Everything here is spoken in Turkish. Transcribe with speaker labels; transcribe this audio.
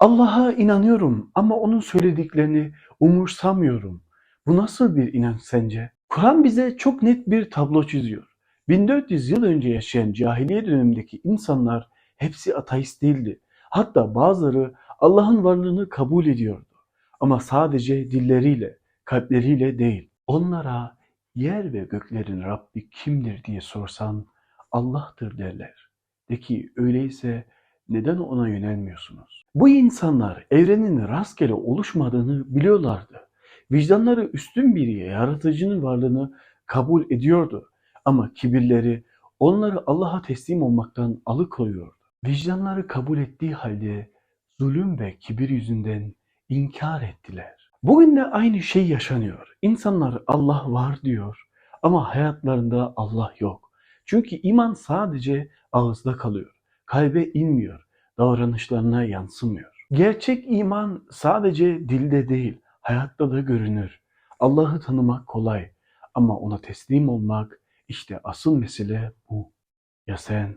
Speaker 1: Allah'a inanıyorum ama onun söylediklerini umursamıyorum. Bu nasıl bir inanç sence? Kur'an bize çok net bir tablo çiziyor. 1400 yıl önce yaşayan cahiliye dönemindeki insanlar hepsi ateist değildi. Hatta bazıları Allah'ın varlığını kabul ediyordu. Ama sadece dilleriyle, kalpleriyle değil. Onlara yer ve göklerin Rabbi kimdir diye sorsan Allah'tır derler. De ki öyleyse neden ona yönelmiyorsunuz? Bu insanlar evrenin rastgele oluşmadığını biliyorlardı. Vicdanları üstün bir yaratıcının varlığını kabul ediyordu. Ama kibirleri onları Allah'a teslim olmaktan alıkoyuyordu. Vicdanları kabul ettiği halde zulüm ve kibir yüzünden inkar ettiler. Bugün de aynı şey yaşanıyor. İnsanlar Allah var diyor ama hayatlarında Allah yok. Çünkü iman sadece ağızda kalıyor, kalbe inmiyor, davranışlarına yansımıyor. Gerçek iman sadece dilde değil, hayatta da görünür. Allah'ı tanımak kolay ama ona teslim olmak işte asıl mesele bu. Ya sen?